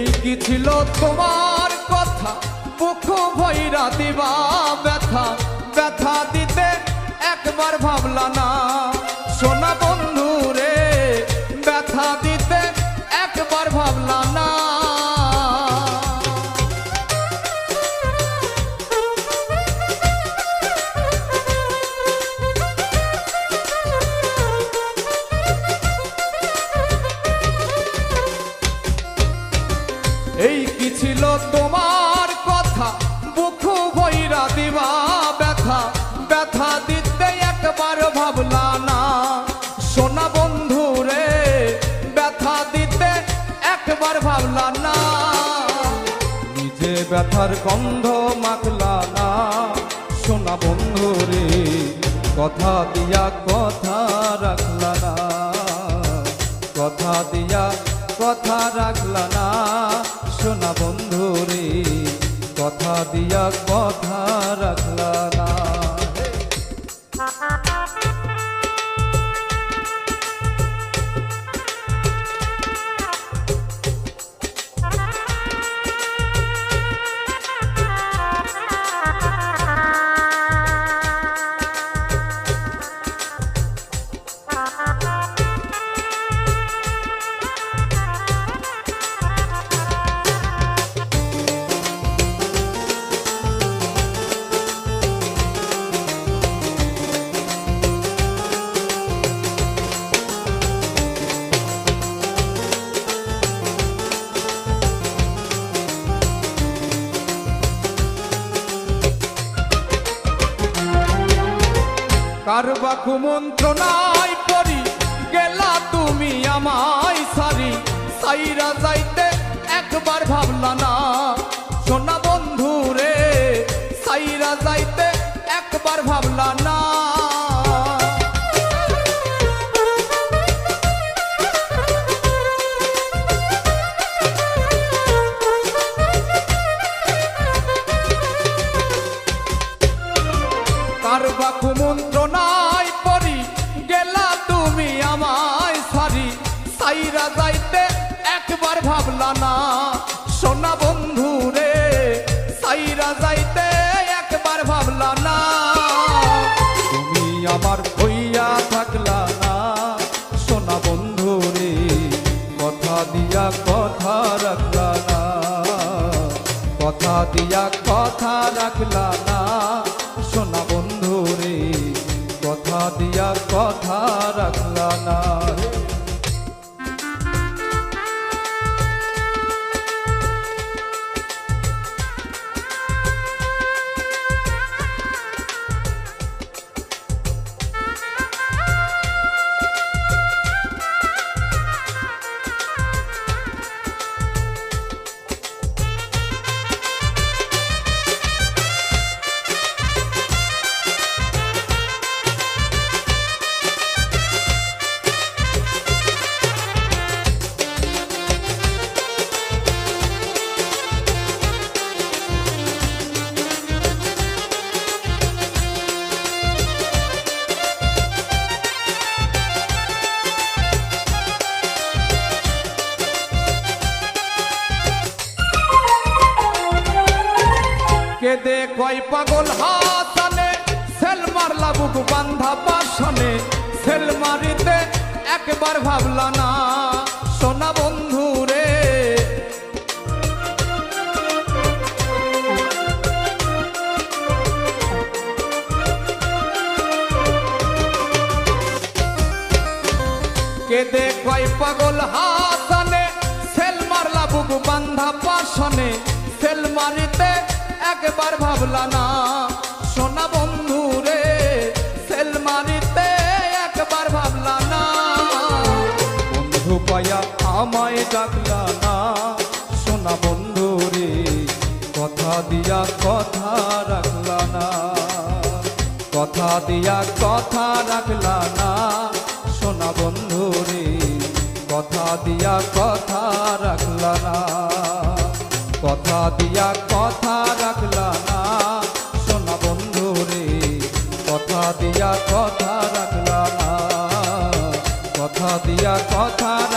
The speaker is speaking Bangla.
কি ছিল তোমার কথা? মুখ ভৈরা দিবা ব্যথা। ব্যথা দিতে একবার ভাবলা না। তোমার কথা, বুক ভৈরা দিবা ব্যথা ব্যথা দিতে একবার ভাবলা না। সোনা বন্ধু রে, ব্যথা দিতে একবার ভাবলা না। নিজে ব্যথার গন্ধ মাখলা না। সোনা বন্ধু রে, কথা দিয়া কথা রাখলা না। কথা দিয়া কথা রাখলা না। সোনা না রে কথা দিয়া কথা রাখলা না। কারবা কুমন্ত্রণায় পড়ি গেলা তুমি আমায় সারি। সাইরা যাইতে একবার ভাবলা না কুমন্ত্রণায় পড়ি গেলা তুমি আমায় সারি। সাইরা যাইতে একবার ভাবলা না, সোনা বন্ধু রে। সাইরা যাইতে একবার ভাবলা না, তুমি আমার হইয়া থাকলা না, সোনা বন্ধু রে। কথা দিয়া কথা রাখলা না, কথা দিয়া কথা রাখলা না। কথা রাখলা না। কেদে কয় পাগল হাসানে, সেল মারলা বুক বান্ধা পাশনে সেল মারিতে একবার ভাবলা না, সোনা বন্ধু রে। কেদে কয় পাগল হাসানে, সেল মারলা বুক বান্ধা পাশনে একবার ভাবলা না, সোনা বন্ধু রে সেল মারিতে একবার ভাবলা না। বন্ধু পায়া আমায় ডাকলা না, সোনা বন্ধু রে, কথা দিয়া কথা রাখলা না। কথা দিয়া কথা রাখলা না, সোনা বন্ধু রে, কথা দিয়া কথা রাখলা না। কথা দিয়া কথা দিয়া কথা রাখলা না। কথা দিয়া কথা